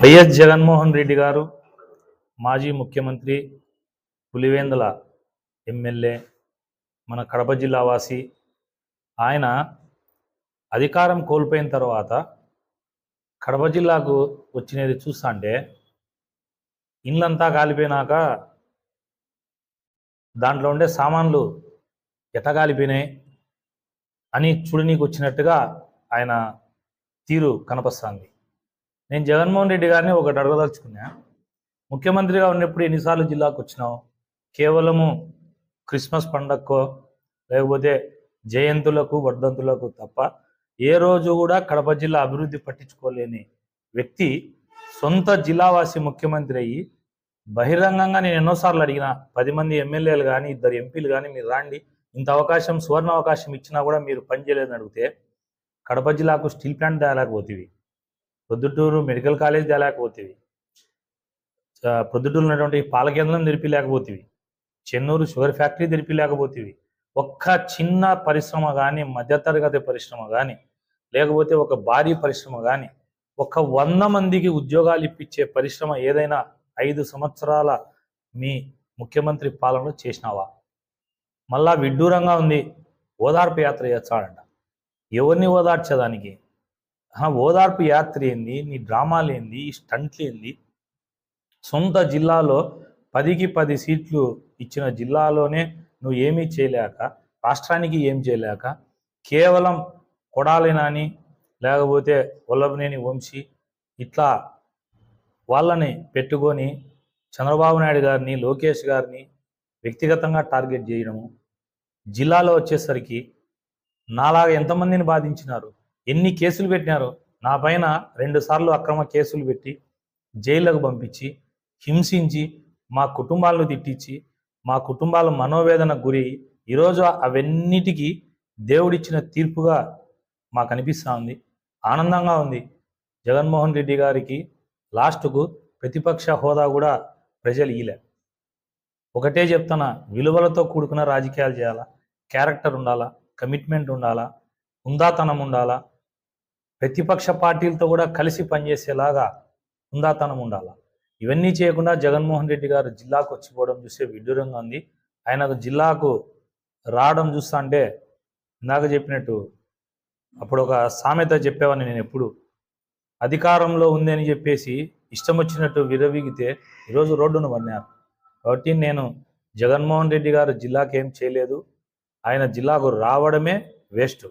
YS Jaganmohan Reddy గారు మాజీ ముఖ్యమంత్రి పులివేందుల ఎమ్మెల్యే మన కడప జిల్లా వాసి ఆయన అధికారం కోల్పోయిన తర్వాత కడప జిల్లాకు వచ్చినది చూస్తాంటే ఇండ్లంతా కాలిపోయినాక దాంట్లో ఉండే సామాన్లు ఎటగాలిపోయినాయి అని చూడనీకి వచ్చినట్టుగా ఆయన తీరు కనపస్తుంది. నేను జగన్మోహన్ రెడ్డి గారిని ఒకటి అడగదలుచుకున్నా. ముఖ్యమంత్రిగా ఉన్నప్పుడు ఎన్నిసార్లు జిల్లాకు వచ్చినావు? కేవలము క్రిస్మస్ పండగకో లేకపోతే జయంతులకు వర్ధంతులకు తప్ప ఏ రోజు కూడా కడప జిల్లా అభివృద్ధి పట్టించుకోలేని వ్యక్తి సొంత జిల్లావాసి ముఖ్యమంత్రి అయ్యి బహిరంగంగా నేను ఎన్నోసార్లు అడిగిన పది మంది ఎమ్మెల్యేలు కానీ ఇద్దరు ఎంపీలు కానీ మీరు రాండి ఇంత అవకాశం సువర్ణ అవకాశం ఇచ్చినా కూడా మీరు పనిచేయలేదని అడిగితే కడప జిల్లాకు స్టీల్ ప్లాంట్ తేలేకపోతుంది ప్రొద్దుటూరు మెడికల్ కాలేజ్ తేలేకపోతేవి. పొద్దుటూరు ప్రొద్దుటూరు ఉన్నటువంటి పాల కేంద్రం తెరిపిలేకపోతేవి. చెన్నూరు షుగర్ ఫ్యాక్టరీ తెరిపిలేకపోతేవి. ఒక్క చిన్న పరిశ్రమ కానీ మధ్యతరగతి పరిశ్రమ కానీ లేకపోతే ఒక భారీ పరిశ్రమ కానీ ఒక వంద మందికి ఉద్యోగాలు ఇప్పించే పరిశ్రమ ఏదైనా ఐదు సంవత్సరాల మీ ముఖ్యమంత్రి పాలనలో చేసినావా? మళ్ళా విడ్డూరంగా ఉంది. ఓదార్పు యాత్ర చేస్తాడంట. ఎవరిని ఓదార్చేదానికి ఓదార్పు యాత్ర ఏంది? నీ డ్రామాలు ఏంది? ఈ స్టంట్లు ఏంది? సొంత జిల్లాలో పదికి పది సీట్లు ఇచ్చిన జిల్లాలోనే నువ్వు ఏమీ చేయలేక రాష్ట్రానికి ఏం చేయలేక కేవలం కొడాలినాని లేకపోతే వల్లభనేని వంశీ ఇట్లా వాళ్ళని పెట్టుకొని చంద్రబాబు నాయుడు గారిని లోకేష్ గారిని వ్యక్తిగతంగా టార్గెట్ చేయడము జిల్లాలో వచ్చేసరికి నాలాగా ఎంతమందిని బాధించినారు? ఎన్ని కేసులు పెట్టినారో నా పైన రెండుసార్లు అక్రమ కేసులు పెట్టి జైళ్ళకు పంపించి హింసించి మా కుటుంబాలను తిట్టించి మా కుటుంబాల మనోవేదన గురి ఈరోజు అవన్నిటికీ దేవుడిచ్చిన తీర్పుగా మాకు అనిపిస్తూ ఉంది. ఆనందంగా ఉంది. జగన్మోహన్ రెడ్డి గారికి లాస్ట్కు ప్రతిపక్ష హోదా కూడా ప్రజలు ఇలే ఒకటే చెప్తాన విలువలతో కూడుకున్న రాజకీయాలు చేయాలా? క్యారెక్టర్ ఉండాలా? కమిట్మెంట్ ఉండాలా? హుందాతనం ఉండాలా? ప్రతిపక్ష పార్టీలతో కూడా కలిసి పనిచేసేలాగా ఉందాతనం ఉండాలా. ఇవన్నీ చేయకుండా జగన్మోహన్ రెడ్డి గారు జిల్లాకు వచ్చిపోవడం చూస్తే విడ్డూరంగా ఉంది. ఆయనకు జిల్లాకు రావడం చూస్తా అంటే ఇందాక చెప్పినట్టు అప్పుడు ఒక సామెత చెప్పేవాడిని నేను ఎప్పుడు. అధికారంలో ఉంది అని చెప్పేసి ఇష్టం వచ్చినట్టు విరవీగితే ఈరోజు రోడ్డును పన్నారు కాబట్టి నేను జగన్మోహన్ రెడ్డి గారు జిల్లాకేం ఏం చేయలేదు. ఆయన జిల్లాకు రావడమే వేస్ట్.